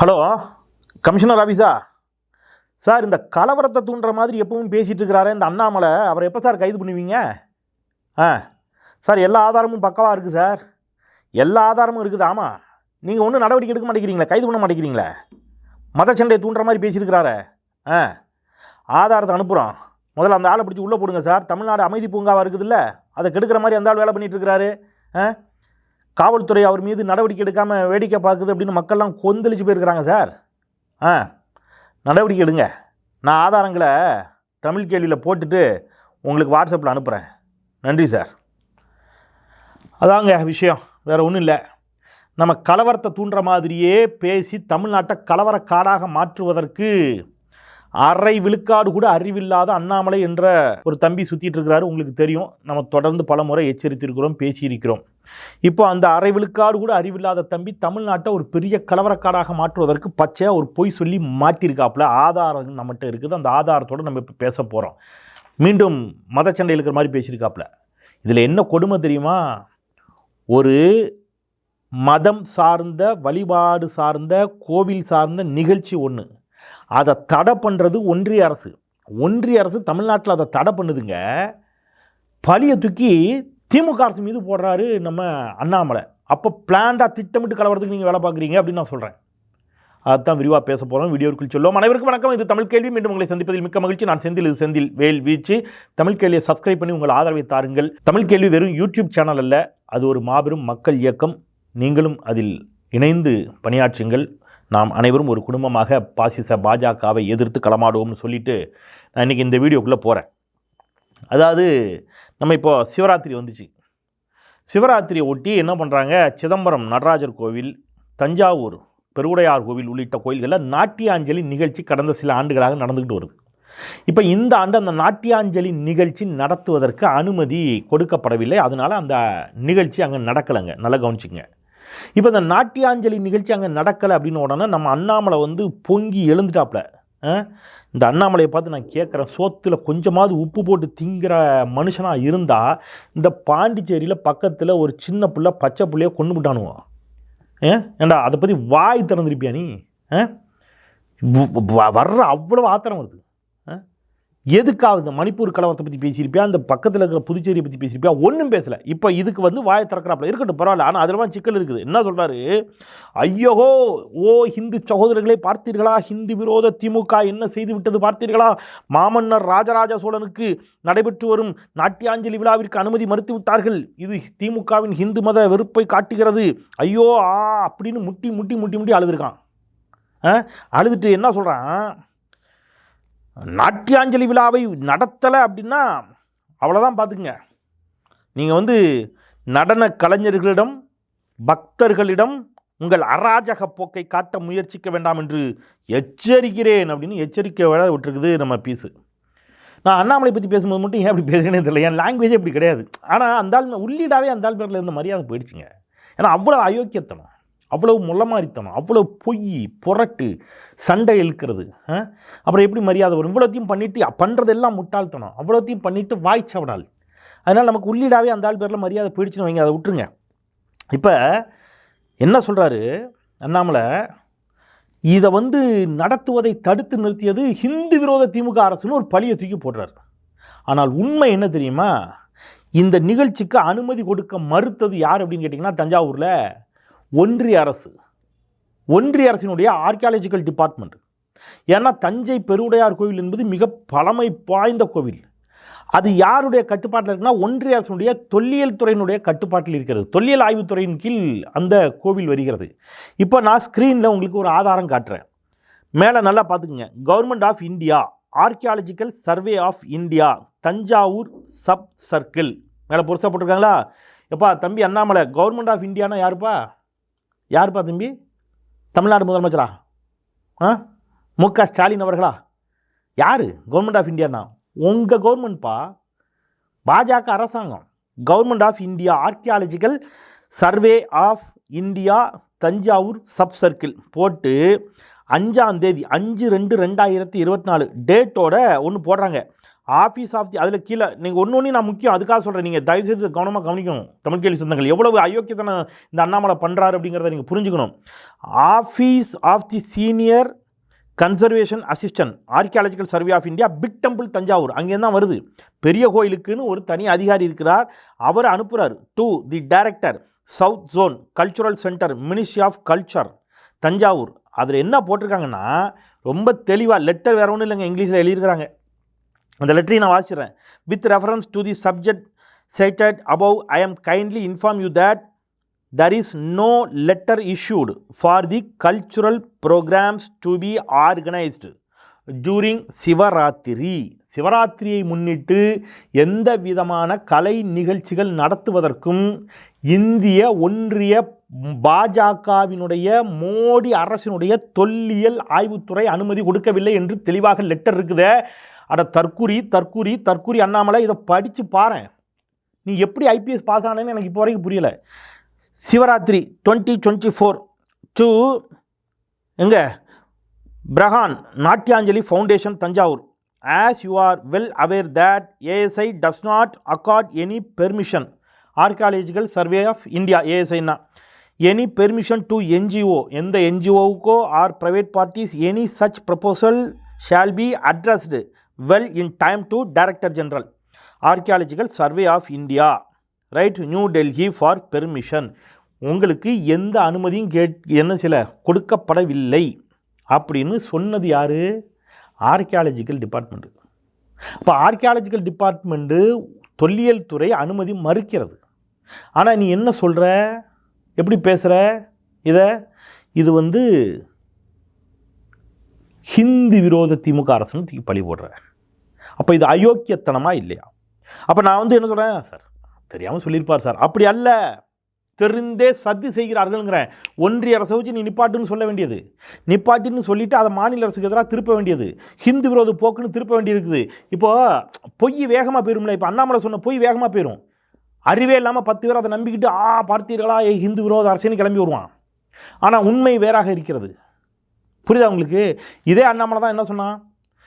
Hello commissioner ஆஃபீஸா sir இந்த கலவரத்தை தூண்டுற மாதிரி எப்பவும் பேசிகிட்டு இருக்கிறாரு இந்த அண்ணாமலை. அவரை எப்போ சார் கைது பண்ணுவீங்க? ஆ சார் எல்லா ஆதாரமும் பக்கவாக இருக்குது சார்? எல்லா ஆதாரமும் இருக்குது ஆமாம் நீங்கள் ஒன்றும் நடவடிக்கை எடுக்க மாட்டேங்கிறீங்களா கைது பண்ண மாட்டேங்கிறீங்களே? மத சண்டையை தூண்டுற மாதிரி பேசியிருக்கிறாரு. ஆ ஆதாரத்தை அனுப்புகிறோம் முதல்ல அந்த ஆளை பிடிச்சி உள்ளே போடுங்க சார். தமிழ்நாடு அமைதி பூங்காவாக இருக்குதுல்ல அதை கெடுக்கிற மாதிரி அந்த ஆள் வேலை பண்ணிகிட்டு இருக்கிறாரு. ஆ காவல்துறை அவர் மீது நடவடிக்கை எடுக்காமல் வேடிக்கை பார்க்குது அப்படின்னு மக்கள்லாம் கொந்தளிச்சு போயிருக்கிறாங்க சார். ஆ நடவடிக்கை எடுங்க. நான் ஆதாரங்களை தமிழ் கேள்வியில் போட்டுட்டு உங்களுக்கு வாட்ஸ்அப்பில் அனுப்புகிறேன் நன்றி சார். அதாங்க விஷயம். வேறு ஒன்றும் இல்லை. நம்ம கலவரத்தை தூண்டுற மாதிரியே பேசி தமிழ்நாட்டை கலவர காடாக மாற்றுவதற்கு அரை விழுக்காடு கூட அறிவில்லாத அண்ணாமலை என்ற ஒரு தம்பி சுற்றிட்டு இருக்கிறாரு. உங்களுக்கு தெரியும். நம்ம தொடர்ந்து பல முறை எச்சரித்திருக்கிறோம் பேசியிருக்கிறோம். இப்போ அந்த அரை விழுக்காடு கூட அறிவில்லாத தம்பி தமிழ்நாட்டை ஒரு பெரிய கலவரக்காடாக மாற்றுவதற்கு பச்சையாக ஒரு பொய் சொல்லி மாட்டியிருக்காப்புல ஆதாரம் நம்மகிட்ட இருக்குது. அந்த ஆதாரத்தோடு நம்ம இப்போ பேச போகிறோம் மீண்டும் மதச்சண்டையில் இருக்கிற மாதிரி பேசியிருக்காப்புல. இதில் என்ன கொடுமை தெரியுமா? ஒரு மதம் சார்ந்த வழிபாடு சார்ந்த கோவில் சார்ந்த நிகழ்ச்சி ஒன்று அதை தடை பண்ணுறது ஒன்றிய அரசு. ஒன்றிய அரசு தமிழ்நாட்டில் அதை தடை பண்ணுதுங்க. பழியை தூக்கி திமுக அரசு மீது போடுறாரு நம்ம அண்ணாமலை. அப்போ பிளான்டாக திட்டமிட்டு கலவரத்துக்கு நீங்கள் வேலை பார்க்குறீங்க அப்படின்னு நான் சொல்கிறேன் அதுதான் விரிவாக பேச போகிறோம் வீடியோக்குள் சொல்லுவோம் அனைவருக்கும் வணக்கம். இது தமிழ் கேள்வி. மீண்டும் உங்களை சந்திப்பதில் மிக்க மகிழ்ச்சி. நான் செந்தில். இது செந்தில் வேல் வீச்சு. தமிழ் கேள்வியை சப்ஸ்கிரைப் பண்ணி உங்கள் ஆதரவை தாருங்கள். தமிழ் கேள்வி வெறும் யூடியூப் சேனல் அல்ல. அது ஒரு மாபெரும் மக்கள் இயக்கம். நீங்களும் அதில் இணைந்து பணியாற்றுங்கள். நாம் அனைவரும் ஒரு குடும்பமாக பாசிச பாஜகவை எதிர்த்து களமாடுவோம்னு சொல்லிட்டு நான் இன்றைக்கி இந்த வீடியோக்குள்ளே போகிறேன் அதாவது நம்ம இப்போ சிவராத்திரி வந்துச்சு. சிவராத்திரியை ஒட்டி என்ன பண்ணுறாங்க சிதம்பரம் நடராஜர் கோவில் தஞ்சாவூர் பெருவுடையார் கோவில் உள்ளிட்ட கோயில்களில் நாட்டியாஞ்சலி நிகழ்ச்சி கடந்த சில ஆண்டுகளாக நடந்துக்கிட்டு வருது. இப்போ இந்த ஆண்டு அந்த நாட்டியாஞ்சலி நிகழ்ச்சி நடத்துவதற்கு அனுமதி கொடுக்கப்படவில்லை. அதனால் அந்த நிகழ்ச்சி அங்கே நடக்கலைங்க. நல்லா கவனிச்சிங்க இப்போ இந்த நாட்டியாஞ்சலி நிகழ்ச்சி அங்கே நடக்கலை அப்படின்னு உடனே நம்ம அண்ணாமலை வந்து பொங்கி எழுந்துட்டாப்புல இந்த அண்ணாமலையை பார்த்து நான் கேட்குறேன். சோத்தில் கொஞ்சமாவது உப்பு போட்டு திங்கிற மனுஷனாக இருந்தால் இந்த பாண்டிச்சேரியில் பக்கத்தில் ஒரு சின்ன பிள்ளை பச்சை பிள்ளையை கொண்டு விட்டானுவோம் ஏன்டா அதை பற்றி வாய் திறந்துருப்பியா நீ? ஆ? வர்ற அவ்வளோ ஆத்திரம் வருது. எதுக்காக இந்த மணிப்பூர் கலவரத்தை பற்றி பேசியிருப்பியா? அந்த பக்கத்தில் இருக்கிற புதுச்சேரியை பற்றி பேசியிருப்பியா? ஒன்றும் பேசலை. இப்போ இதுக்கு வந்து வாய திறக்கிறாப்புல. இருக்கட்டும் பரவாயில்ல. ஆனால் அதில் சிக்கல் இருக்குது. என்ன சொல்கிறாரு ஐயோகோ ஓ ஹிந்து சகோதரர்களை பார்த்தீர்களா? ஹிந்து விரோத திமுக என்ன செய்து விட்டது பார்த்தீர்களா? மாமன்னர் ராஜராஜ சோழனுக்கு நடைபெற்று வரும் நாட்டியாஞ்சலி விழாவிற்கு அனுமதி மறுத்து விட்டார்கள். இது திமுகவின் ஹிந்து மத வெறுப்பை காட்டுகிறது. ஐயோ ஆ அப்படின்னு முட்டி முட்டி முட்டி முட்டி அழுதுருக்கான். ஆ? அழுதுட்டு என்ன சொல்கிறான் நாட்டியாஞ்சலி விழாவை நடத்தலை அப்படின்னா அவ்வளோதான் பார்த்துக்குங்க. நீங்கள் வந்து நடன கலைஞர்களிடம் பக்தர்களிடம் உங்கள் அராஜக போக்கை காட்ட முயற்சிக்க வேண்டாம் என்று எச்சரிக்கிறேன் அப்படின்னு எச்சரிக்கை வேலை விட்டுருக்குது நம்ம பீஸு. நான் அண்ணாமலை பற்றி பேசும்போது மட்டும் ஏன் அப்படி பேசுகிறேனே தெரியல. என் லாங்குவேஜே அப்படி கிடையாது. ஆனால் அந்த ஆள் உள்ளீடாவே அந்த ஆள் பேரில் இருந்த மரியாதை போயிடுச்சுங்க. ஏன்னா அவ்வளோ அயோக்கியத்தனம். அவ்வளவு முள்ளமாரித்தனம் அவ்வளோ பொய் புரட்டு சண்டை இழுக்கிறது அப்புறம் எப்படி மரியாதை வரும்? இவ்வளோத்தையும் பண்ணிவிட்டு பண்ணுறதெல்லாம் முட்டாள்தனம். அவ்வளோத்தையும் பண்ணிவிட்டு வாய்ச்சவனால் அதனால் நமக்கு உள்ளீடாகவே அந்த ஆள் பேரில் மரியாதை போயிடுச்சுன்னு வைங்க அதை விட்டுருங்க. இப்போ என்ன சொல்கிறாரு அண்ணாமலை இதை வந்து நடத்துவதை தடுத்து நிறுத்தியது ஹிந்து விரோத திமுக அரசுன்னு ஒரு பழியை தூக்கி போடுறாரு. ஆனால் உண்மை என்ன தெரியுமா? இந்த நிகழ்ச்சிக்கு அனுமதி கொடுக்க மறுத்தது யார் அப்படின்னு கேட்டிங்கன்னா தஞ்சாவூரில் ஒன்றிய அரசு ஒன்றிய அரசினுடைய ஆர்கியாலஜிக்கல் டிபார்ட்மெண்ட் ஏன்னா தஞ்சை பெருவுடையார் கோவில் என்பது மிக பழமை வாய்ந்த கோவில். அது யாருடைய கட்டுப்பாட்டில் இருக்குன்னா ஒன்றிய அரசினுடைய தொல்லியல் துறையினுடைய கட்டுப்பாட்டில் இருக்கிறது. தொல்லியல் ஆய்வுத்துறையின் கீழ் அந்த கோவில் வருகிறது. இப்போ நான் ஸ்க்ரீனில் உங்களுக்கு ஒரு ஆதாரம் காட்டுறேன். மேலே நல்லா பார்த்துக்குங்க. Government of India archaeological survey of India Thanjavur sub circle மேலே பொருசாக போட்டிருக்காங்களா எப்பா தம்பி அண்ணாமலை கவர்மெண்ட் ஆஃப் இந்தியானா யாருப்பா? யாருப்பா தம்பி? தமிழ்நாடு முதலமைச்சரா? ஆ? மு க ஸ்டாலின் அவர்களா? யார்? கவர்மெண்ட் ஆஃப் இந்தியானா உங்கள் கவர்மெண்ட்ப்பா பாஜக அரசாங்கம். Government of India archaeological survey of India Thanjavur sub circle போட்டு அஞ்சாம் தேதி அஞ்சு ரெண்டு ரெண்டாயிரத்தி இருபத்தி நாலு டேட்டோட ஒன்று போடுறாங்க. ஆஃபீஸ் ஆஃப் தி அதில் கீழே நீங்கள் ஒன்று ஒன்று நான் முக்கியம் அதுக்காக சொல்கிறேன் நீங்கள் தயவுசெய்து கவனமாக கவனிக்கணும். தமிழ் கேள்வி சொந்தங்கள். எவ்வளவு அயோக்கியத்தனை இந்த அண்ணாமலை பண்ணுறாரு அப்படிங்கிறத நீங்கள் புரிஞ்சுக்கணும். Office of the senior conservation assistant archaeological survey of India big temple Thanjavur அங்கேருந்து தான் வருது. பெரிய கோயிலுக்குன்னு ஒரு தனி அதிகாரி இருக்கிறார். அவர் அனுப்புகிறார் to the director south zone cultural centre ministry of culture Thanjavur அதில் என்ன போட்டிருக்காங்கன்னா ரொம்ப தெளிவாக லெட்டர் வேற ஒன்றும் இல்லைங்க இங்கிலீஷில் எழுதியிருக்கிறாங்க. அந்த லெட்டரை நான் வாசிக்கிறேன் with reference to the subject cited above I am kindly inform you that there is no letter issued for the cultural programs to be organized during Shivaratri சிவராத்திரியை முன்னிட்டு எந்த விதமான கலை நிகழ்ச்சிகள் நடத்துவதற்கும் இந்திய ஒன்றிய பாஜகவினுடைய மோடி அரசினுடைய தொல்லியல் ஆய்வுத்துறை அனுமதி கொடுக்கவில்லை என்று தெளிவாக லெட்டர் இருக்குது. அட தற்குறி தற்குறி தற்குறி அண்ணாமலை இதை படித்து பாரேன். நீ எப்படி ஐபிஎஸ் பாஸ் ஆனேன்னு எனக்கு இப்போ வரைக்கும் புரியல. Shivaratri twenty twenty four to எங்கே? Brihan Natyanjali foundation Thanjavur. As you are well aware that ASI does not accord any permission archaeological survey of India ஏஎஸ்ஐனா any permission to NGO எந்த என்ஜிஓவுக்கோ or private parties any such proposal shall be addressed well in time to director general archaeological survey of India right new Delhi for permission உங்களுக்கு எந்த அனுமதியும் gate என்ன சில கொடுக்கப்படவில்லை. அப்படின்னு சொன்னது யார்? ஆர்கியாலஜிக்கல் டிபார்ட்மெண்ட்டு இப்போ ஆர்கியாலஜிக்கல் டிபார்ட்மெண்ட்டு தொல்லியல் துறை அனுமதி மறுக்கிறது. ஆனால் நீ என்ன சொல்கிற எப்படி பேசுகிற இதை? இது வந்து ஹிந்தி விரோத திமுக அரசுன்னு பழி போடுற. அப்போ இது அயோக்கியத்தனமாக இல்லையா? அப்போ நான் வந்து என்ன சொல்கிறேன் சார் தெரியாமல் சொல்லியிருப்பார் சார். அப்படி அல்ல. தெரிந்தே சதி செய்கிறார்கள்ங்கிறேன். ஒன்றிய அரசை வச்சு நீ நிப்பாட்டுன்னு சொல்ல வேண்டியது. நிப்பாட்டின்னு சொல்லிவிட்டு அதை மாநில அரசுக்கு எதிராக திருப்ப வேண்டியது. ஹிந்து விரோத போக்குன்னு திருப்ப வேண்டியிருக்குது. இப்போது பொய் வேகமாக போயிரும்ல. இப்போ அண்ணாமலை சொன்ன பொய் வேகமாக போயிடும் அறிவே இல்லாமல் பத்து பேர் அதை நம்பிக்கிட்டு ஆ பார்த்தீர்களா? ஏ ஹிந்து விரோத அரசுன்னு கிளம்பி வருவான். ஆனால் உண்மை வேறாக இருக்கிறது. புரியுதா உங்களுக்கு? இதே அண்ணாமலை தான் என்ன சொன்னான்?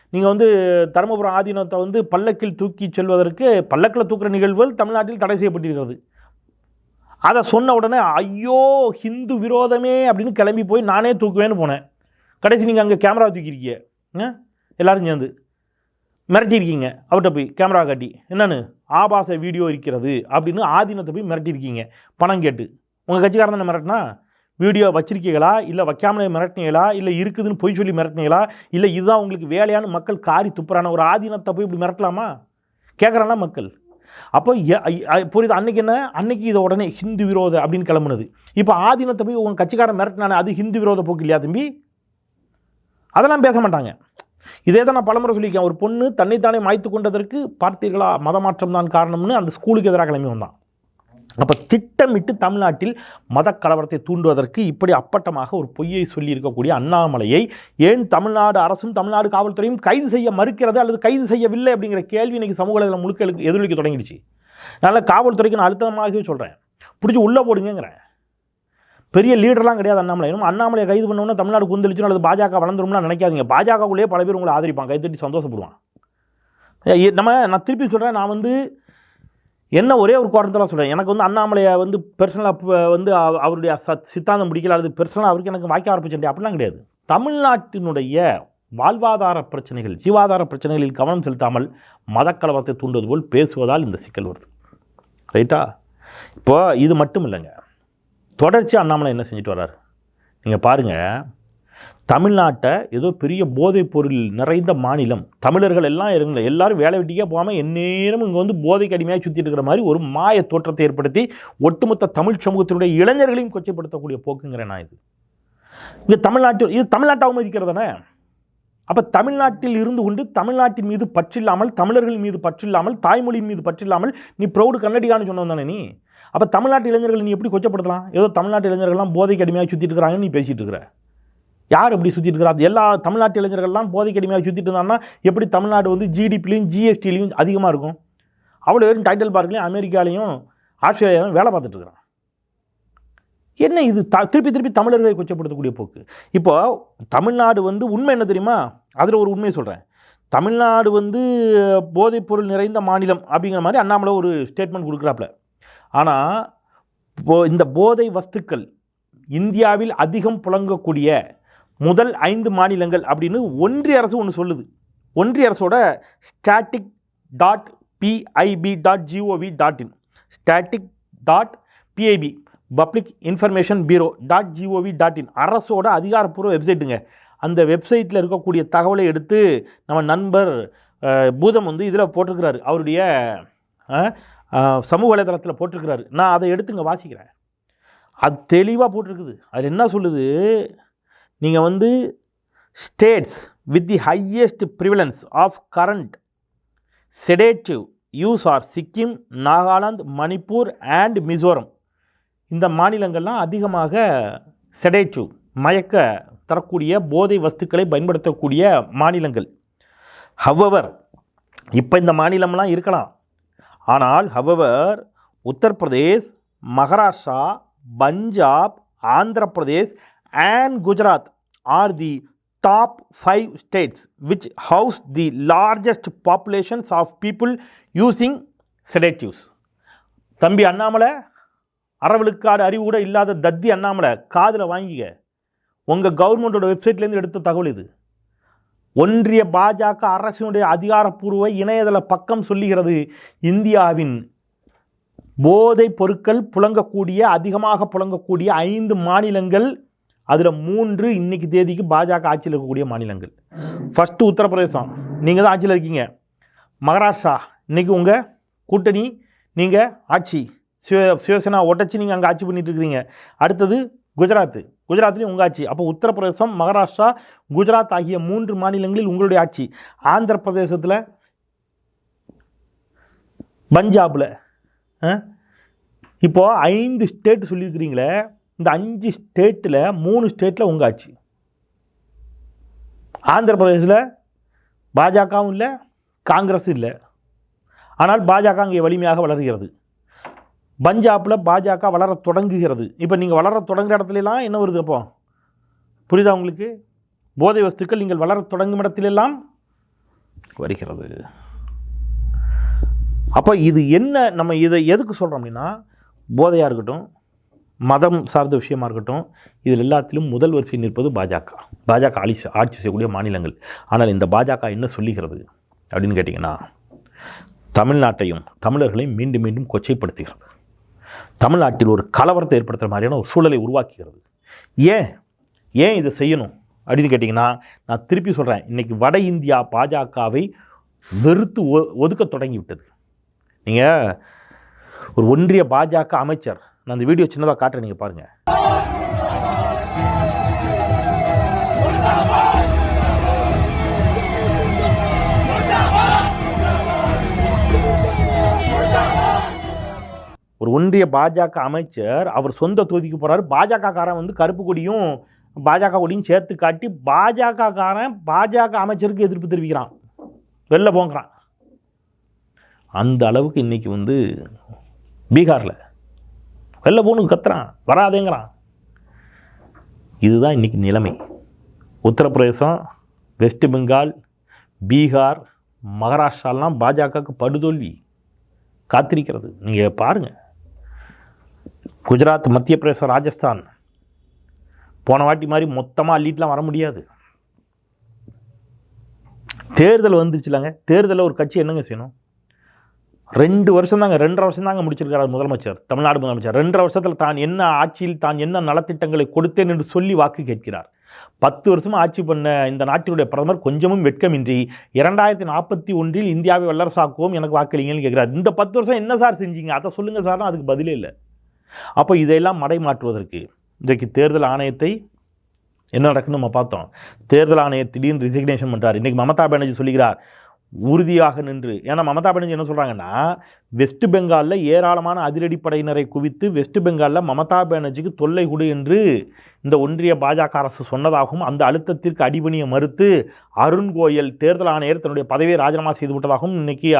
நீங்கள் வந்து தருமபுரம் ஆதீனத்தை வந்து பல்லக்கில் தூக்கி செல்வதற்கு பல்லக்கில் தூக்குற நிகழ்வுகள் தமிழ்நாட்டில் தடை செய்யப்பட்டிருக்கிறது. அதை சொன்ன உடனே ஐயோ ஹிந்து விரோதமே அப்படின்னு கிளம்பி போய் நானே தூக்குவேன்னு போனேன். கடைசி நீங்கள் அங்கே கேமரா தூக்கியிருக்கீங்க. ஆ? சேர்ந்து மிரட்டியிருக்கீங்க. அவர்கிட்ட போய் கேமரா காட்டி என்னன்னு? ஆபாச வீடியோ இருக்கிறது. அப்படின்னு ஆதீனத்தை போய் மிரட்டியிருக்கீங்க. பணம் கேட்டு. உங்கள் கட்சிக்காரன் தானே மிரட்டினா? வீடியோ வச்சிருக்கீங்களா? இல்லை வைக்காமலே மிரட்டினீங்களா? இல்லை இருக்குதுன்னு பொய் சொல்லி மிரட்டினீங்களா? இல்லை இதுதான் உங்களுக்கு வேலையான மக்கள் காரி துப்புறான ஒரு ஆதீனத்தை போய் இப்படி மிரட்டலாமா? கேட்குறானா மக்கள்? அப்போ புரியுது. அன்னைக்கு என்ன? அன்னைக்கு இதை உடனே ஹிந்து விரோத அப்படின்னு கிளம்புனது. இப்போ ஆதீனத்தை போய் உங்கள் கட்சிக்காரன் மிரட்டினானே அது ஹிந்து விரோத போக்கு இல்லையா தம்பி? அதெல்லாம் பேச மாட்டாங்க. இதே தான் நான் பலமுறை சொல்லியிருக்கேன். ஒரு பொண்ணு தன்னைத்தானே மாய்த்து கொண்டதற்கு பார்த்தீர்களா? மதமாற்றம் தான் காரணம்னு அந்த ஸ்கூலுக்கு எதிராக கிளம்பி வந்தான். அப்போ திட்டமிட்டு தமிழ்நாட்டில் மத கலவரத்தை தூண்டுவதற்கு இப்படி அப்பட்டமாக ஒரு பொய்யை சொல்லி இருக்கக்கூடிய அண்ணாமலையை ஏன் தமிழ்நாடு அரசும் தமிழ்நாடு காவல்துறையும் கைது செய்ய மறுக்கிறது அல்லது கைது செய்யவில்லை அப்படிங்கிற கேள்வி இன்னைக்கு சமூக வலைதளம் முழுக்க எழுக்க- எதிரொலிக்க தொடங்கிடுச்சு. அதனால் காவல்துறைக்கு நான் அழுத்தமாகவே சொல்கிறேன் பிடிச்சி உள்ளே போடுங்கிறேன் பெரிய லீடர்லாம் கிடையாது அண்ணாமலை. இன்னும் அண்ணாமலையை கைது பண்ணோம்னா தமிழ்நாடு குந்தளிச்சும் அல்லது பாஜக வளர்ந்துரும்னா நினைக்காதீங்க. பாஜகவுள்ளேயே பல பேர் உங்களை ஆதரிப்பான் கைத்தட்டி சந்தோஷப்படுவான் நம்ம நான் திருப்பி சொல்கிறேன் நான் வந்து என்ன ஒரே ஒரு காரணத்தில் சொல்கிறேன் எனக்கு வந்து அண்ணாமலையை வந்து பெர்சனலாக வந்து அவ- அவருடைய சத் சித்தாந்தம் பிடிக்கல. அல்லது பெர்சனலாக அவருக்கு எனக்கு வாய்க்க ஆரம்பிச்சுட்டே அப்படிலாம் கிடையாது. தமிழ்நாட்டினுடைய வாழ்வாதார பிரச்சனைகள் ஜீவாதார பிரச்சனைகளில் கவனம் செலுத்தாமல் மதக்கலவரத்தை தூண்டுவது போல் பேசுவதால் இந்த சிக்கல் வருது. ரைட்டா இப்போ இது மட்டும் இல்லைங்க. தொடர்ச்சி அண்ணாமலை என்ன செஞ்சுட்டு வர்றாரு? நீங்கள் பாருங்கள் தமிழ்நாட்டை ஏதோ பெரிய போதைப் பொருள் நிறைந்த மாநிலம். தமிழர்கள் எல்லாம் இருங்க எல்லாரும் வேலை வெட்டிக்கே போகாமல் எந்நேரமும் இங்கே வந்து போதைக்கு அடிமையாக சுற்றிட்டு இருக்கிற மாதிரி ஒரு மாய தோற்றத்தை ஏற்படுத்தி ஒட்டுமொத்த தமிழ் சமூகத்தினுடைய இளைஞர்களையும் கொச்சைப்படுத்தக்கூடிய போக்குங்கிற நான் இது. இங்கே தமிழ்நாட்டில் இது தமிழ்நாட்டை அவமதிக்கிறது தானே அப்போ தமிழ்நாட்டில் இருந்து கொண்டு தமிழ்நாட்டின் மீது பற்றில்லாமல் தமிழர்கள் மீது பற்றில்லாமல் தாய்மொழியின் மீது பற்றில்லாமல் நீ ப்ரௌடு கன்னடிகான்னு சொன்னவன் தானே நீ? அப்போ தமிழ்நாட்டு இளைஞர்கள் நீ எப்படி கொச்சப்படுத்தலாம்? ஏதோ தமிழ்நாட்டு இளைஞர்கள்லாம் போதைக்கு அடிமையாக சுற்றிட்டு இருக்கிறாங்கன்னு நீ பேசிட்டு இருக்கிற. யார் அப்படி சுற்றிட்டு இருக்கிறா எல்லா தமிழ்நாட்டு இளைஞர்கள்லாம் போதைக்கு அடிமையாக சுற்றிட்டு இருந்தாங்கன்னா எப்படி தமிழ்நாடு வந்து ஜிடிபிலையும் ஜிஎஸ்டிலையும் அதிகமாக இருக்கும்? அவ்வளோ பேரும் டைட்டில் பார்க்லையும் அமெரிக்காலையும் ஆஸ்திரேலியாலையும் வேலை பார்த்துட்டு இருக்கிறான் என்ன இது? த திருப்பி திருப்பி தமிழர்களை கொச்சப்படுத்தக்கூடிய போக்கு. இப்போ தமிழ்நாடு வந்து உண்மை என்ன தெரியுமா? அதில் ஒரு உண்மையை சொல்கிறேன் தமிழ்நாடு வந்து போதைப்பொருள் நிறைந்த மாநிலம் அப்படிங்கிற மாதிரி அண்ணாமலை ஒரு ஸ்டேட்மெண்ட் கொடுக்குறாப்புல. ஆனால் போ இந்த போதை வஸ்துக்கள் இந்தியாவில் அதிகம் புழங்கக்கூடிய முதல் ஐந்து மாநிலங்கள் அப்படின்னு ஒன்றிய அரசு ஒன்று சொல்லுது. ஒன்றிய அரசோட static dot PIB dot GOV dot in static dot PIB public information bureau dot GOV dot in அரசோட அதிகாரப்பூர்வ வெப்சைட்டுங்க அந்த வெப்சைட்டில் இருக்கக்கூடிய தகவலை எடுத்து நம்ம நண்பர் பூதம் வந்து இதில் போட்டிருக்கிறாரு. அவருடைய சமூக வலைதளத்தில் போட்டிருக்கிறாரு. நான் அதை எடுத்துங்க வாசிக்கிறேன். அது தெளிவாக போட்டிருக்குது. அது என்ன சொல்லுது? நீங்கள் வந்து states with the highest prevalence of current sedative use are Sikkim Nagaland Manipur and Mizoram இந்த மாநிலங்கள்லாம் அதிகமாக செடேட்டிவ் மயக்க தரக்கூடிய போதை வஸ்துக்களை பயன்படுத்தக்கூடிய மாநிலங்கள். ஹவ்வவர் இப்போ இந்த மாநிலம்லாம் இருக்கலாம். ஆனால் however Uttar Pradesh Maharashtra Punjab Andhra Pradesh and Gujarat are the top five states which has the largest populations of people using sedatives. தம்பி அண்ணாமலை அறவிழுக்காடு அறிவு கூட இல்லாத தத்தி அண்ணாமலை காதில் வாங்கிக்க உங்கள் கவர்மெண்ட்டோட வெப்சைட்லேருந்து எடுத்த தகவல் இது ஒன்றிய பாஜக அரசினுடைய அதிகாரப்பூர்வ இணையதள பக்கம் சொல்லுகிறது இந்தியாவின் போதைப் பொருட்கள் புழங்கக்கூடிய அதிகமாக புழங்கக்கூடிய ஐந்து மாநிலங்கள் அதில் மூன்று இன்னைக்கு தேதிக்கு பாஜக ஆட்சியில் இருக்கக்கூடிய மாநிலங்கள். ஃபஸ்ட்டு உத்தரப்பிரதேசம். நீங்கள் தான் ஆட்சியில் இருக்கீங்க. மகாராஷ்டிரா இன்றைக்கி உங்கள் கூட்டணி நீங்கள் ஆட்சி. சிவ சிவசேனா ஒட்டச்சி நீங்கள் அங்கே ஆட்சி பண்ணிட்டு இருக்கிறீங்க அடுத்தது குஜராத். குஜராத்லேயும் உங்கள் ஆட்சி. அப்போ உத்தரப்பிரதேசம் மகாராஷ்டிரா குஜராத் ஆகிய மூன்று மாநிலங்களில் உங்களுடைய ஆட்சி. ஆந்திர பிரதேசத்தில் பஞ்சாபில் இப்போது ஐந்து ஸ்டேட் சொல்லியிருக்கிறீங்களே இந்த அஞ்சு ஸ்டேட்டில் மூணு ஸ்டேட்டில் உங்கள் ஆட்சி. ஆந்திர பிரதேசில் பாஜகவும் இல்லை காங்கிரஸும் இல்லை. ஆனால் பாஜக அங்கே வலிமையாக வளர்கிறது. பஞ்சாபில் பாஜக வளர தொடங்குகிறது. இப்போ நீங்கள் வளர தொடங்குற இடத்துலலாம் என்ன வருது அப்போ? புரியுதா உங்களுக்கு? போதை வஸ்துக்கள் நீங்கள் வளர தொடங்கும் இடத்திலெல்லாம் வருகிறது. அப்போ இது என்ன நம்ம இதை எதுக்கு சொல்கிறோம் அப்படின்னா போதையாக இருக்கட்டும் மதம் சார்ந்த விஷயமா இருக்கட்டும் இதில் எல்லாத்திலும் முதல் வரிசையில் நிற்பது பாஜக. பாஜக ஆட்சி ஆட்சி செய்யக்கூடிய மாநிலங்கள். ஆனால் இந்த பாஜக என்ன சொல்லுகிறது அப்படின்னு கேட்டிங்கன்னா தமிழ்நாட்டையும் தமிழர்களையும் மீண்டும் மீண்டும் கொச்சைப்படுத்துகிறது. தமிழ்நாட்டில் ஒரு கலவரத்தை ஏற்படுத்துகிற மாதிரியான ஒரு சூழலை உருவாக்குகிறது. ஏன்? ஏன் இதை செய்யணும் அப்படின்னு கேட்டிங்கன்னா நான் திருப்பி சொல்கிறேன் இன்றைக்கி வட இந்தியா பாஜகவை வெறுத்து ஒ ஒதுக்க தொடங்கி விட்டது. நீங்கள் ஒரு ஒன்றிய பாஜக அமைச்சர் நான் அந்த வீடியோ சின்னதாக காட்டுறேன் நீங்கள் பாருங்கள் ஒரு ஒன்றிய பாஜக அமைச்சர் அவர் சொந்த தொகுதிக்கு போகிறாரு பாஜககாரன் வந்து கருப்பு கொடியும் பாஜக கொடியும் சேர்த்து காட்டி பாஜககாரன் பாஜக அமைச்சருக்கு எதிர்ப்பு தெரிவிக்கிறான். வெளில போங்கிறான். அந்த அளவுக்கு இன்னைக்கு வந்து பீகாரில் வெளில போகணும் கத்துறான் வராதேங்கிறான். இதுதான் இன்றைக்கி நிலைமை. உத்தரப்பிரதேசம் வெஸ்ட் பெங்கால் பீகார் மகாராஷ்டிராலாம் பாஜகவுக்கு படுதோல்வி காத்திருக்கிறது. நீங்கள் பாருங்கள் குஜராத் மத்திய பிரதேசம் ராஜஸ்தான். போன வாட்டி மாதிரி மொத்தமாக அள்ளிட்டுலாம் வர முடியாது. தேர்தல் வந்துருச்சுலாங்க. தேர்தலில் ஒரு கட்சி என்னங்க செய்யணும்? ரெண்டு வருஷம் தாங்க ரெண்டரை வருஷம் தாங்க முடிச்சிருக்கிறார் முதலமைச்சர் தமிழ்நாடு முதலமைச்சர். ரெண்டரை வருஷத்தில் தான் என்ன ஆட்சியில் தான் என்ன நலத்திட்டங்களை கொடுத்தேன் என்று சொல்லி வாக்கு கேட்கிறார். பத்து வருஷமாக ஆட்சி பண்ண இந்த நாட்டினுடைய பிரதமர் கொஞ்சமும் வெட்கமின்றி இரண்டாயிரத்தி நாற்பத்தி ஒன்றில் இந்தியாவை வல்லரசாக்குவோம் எனக்கு வாக்களிங்கன்னு கேட்குறாரு. இந்த பத்து வருஷம் என்ன சார் செஞ்சீங்க? அதை சொல்லுங்கள் சார்னா அதுக்கு பதிலே இல்லை. அப்போ இதையெல்லாம் மடை மாற்றுவதற்கு இன்றைக்கு தேர்தல் ஆணையத்தை என்ன நடக்குன்னு நம்ம பார்த்தோம். தேர்தல் ஆணையர் திடீர்னு ரிசிக்னேஷன் பண்ணுறார் இன்றைக்கி மமதா பானர்ஜி சொல்லுகிறார் உறுதியாக நின்று. ஏன்னா மமதா பானர்ஜி என்ன சொல்கிறாங்கன்னா வெஸ்ட் பெங்காலில் ஏராளமான அதிரடிப்படையினரை குவித்து வெஸ்ட் பெங்காலில் மமதா பானர்ஜிக்கு தொல்லை கொடு என்று இந்த ஒன்றிய பாஜக அரசு சொன்னதாகவும் அந்த அழுத்தத்திற்கு அடிபணிய மறுத்து அருண் கோயல் தேர்தல் ஆணையர் தன்னுடைய பதவியை ராஜினாமா செய்து விட்டதாகவும் இன்றைக்கி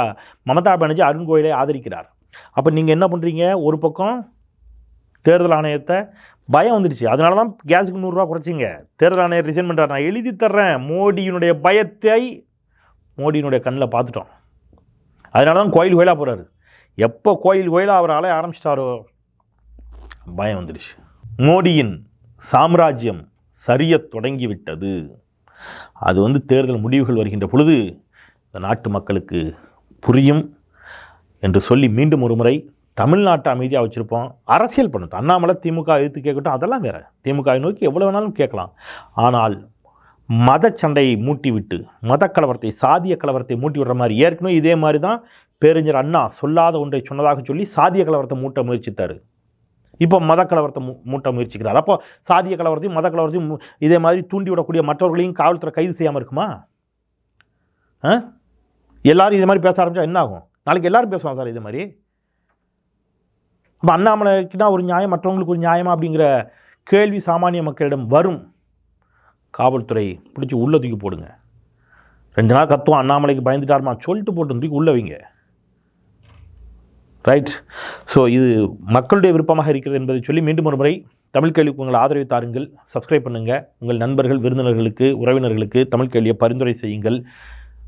மமதா பானர்ஜி அருண் கோயலை ஆதரிக்கிறார். அப்போ நீங்கள் என்ன பண்ணுறீங்க ஒரு பக்கம் தேர்தல் ஆணையத்தை பயம் வந்துடுச்சு. அதனால தான் கேஸுக்கு நூறுரூவா குறைச்சிங்க. தேர்தல் ஆணையர் ரிசைன் பண்ணுறாரு நான் எழுதி தர்றேன். மோடியினுடைய பயத்தை மோடியினுடைய கண்ணில் பார்த்துட்டோம். அதனால தான் கோயில் கோயிலாக போகிறாரு எப்போ கோயில் கோயிலாக அவர் அலைய ஆரம்பிச்சிட்டாரோ? பயம் வந்துடுச்சு மோடியின் சாம்ராஜ்யம் சரியத் தொடங்கிவிட்டது. அது வந்து தேர்தல் முடிவுகள் வருகின்ற பொழுது இந்த நாட்டு மக்களுக்கு புரியும் என்று சொல்லி மீண்டும் ஒரு முறை தமிழ்நாட்டை அமைதியாக வச்சுருப்போம். அரசியல் பண்ணட்டும் அண்ணாமலை திமுக எதிர்த்து கேட்கட்டும் அதெல்லாம் வேறு. திமுகவை நோக்கி எவ்வளோ வேணாலும் கேட்கலாம். ஆனால் மத சண்டையை மூட்டிவிட்டு மத கலவரத்தை சாதிய கலவரத்தை மூட்டி விடுற மாதிரி ஏற்கனவே இதே மாதிரி தான் பேரறிஞர் அண்ணா சொல்லாத ஒன்றை சொன்னதாக சொல்லி சாதிய கலவரத்தை மூட்ட முயற்சித்தார். இப்போ மத கலவரத்தை மூ மூட்ட முயற்சிக்கிறார். அப்போ சாதிய கலவரத்தையும் மத கலவரத்தையும் இதே மாதிரி தூண்டி விடக்கூடிய மற்றவர்களையும் காவல்துறை கைது செய்யாமல் இருக்குமா? ஆ? எல்லாரும் இதே மாதிரி பேச ஆரம்பிச்சா என்ன ஆகும்? நாளைக்கு எல்லாரும் பேசுவாங்க சார் இதே மாதிரி. அப்போ அண்ணாமலைக்குன்னா ஒரு நியாயம் மற்றவங்களுக்கு ஒரு நியாயமா அப்படிங்கிற கேள்வி சாமானிய மக்களிடம் வரும். காவல்துறை பிடிச்சி உள்ளே தூக்கி போடுங்க. ரெண்டு நாள் கத்துவோம் அண்ணாமலைக்கு பயந்துட்டாருமா? சொல்லிட்டு போட்டு தூக்கி உள்ளே வைங்க. ரைட் ஸோ இது மக்களுடைய விருப்பமாக இருக்கிறது என்பதை சொல்லி மீண்டும் ஒரு முறை தமிழ் கேள்விக்கு உங்கள் ஆதரவை தாருங்கள். சப்ஸ்கிரைப் பண்ணுங்கள் உங்கள் நண்பர்கள் விருந்தினர்களுக்கு உறவினர்களுக்கு தமிழ் கேள்வியை பரிந்துரை செய்யுங்கள்.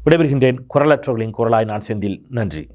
விடைபெறுகின்றேன். குரலற்றவர்களின் குரலாய் நான் செந்தில். நன்றி.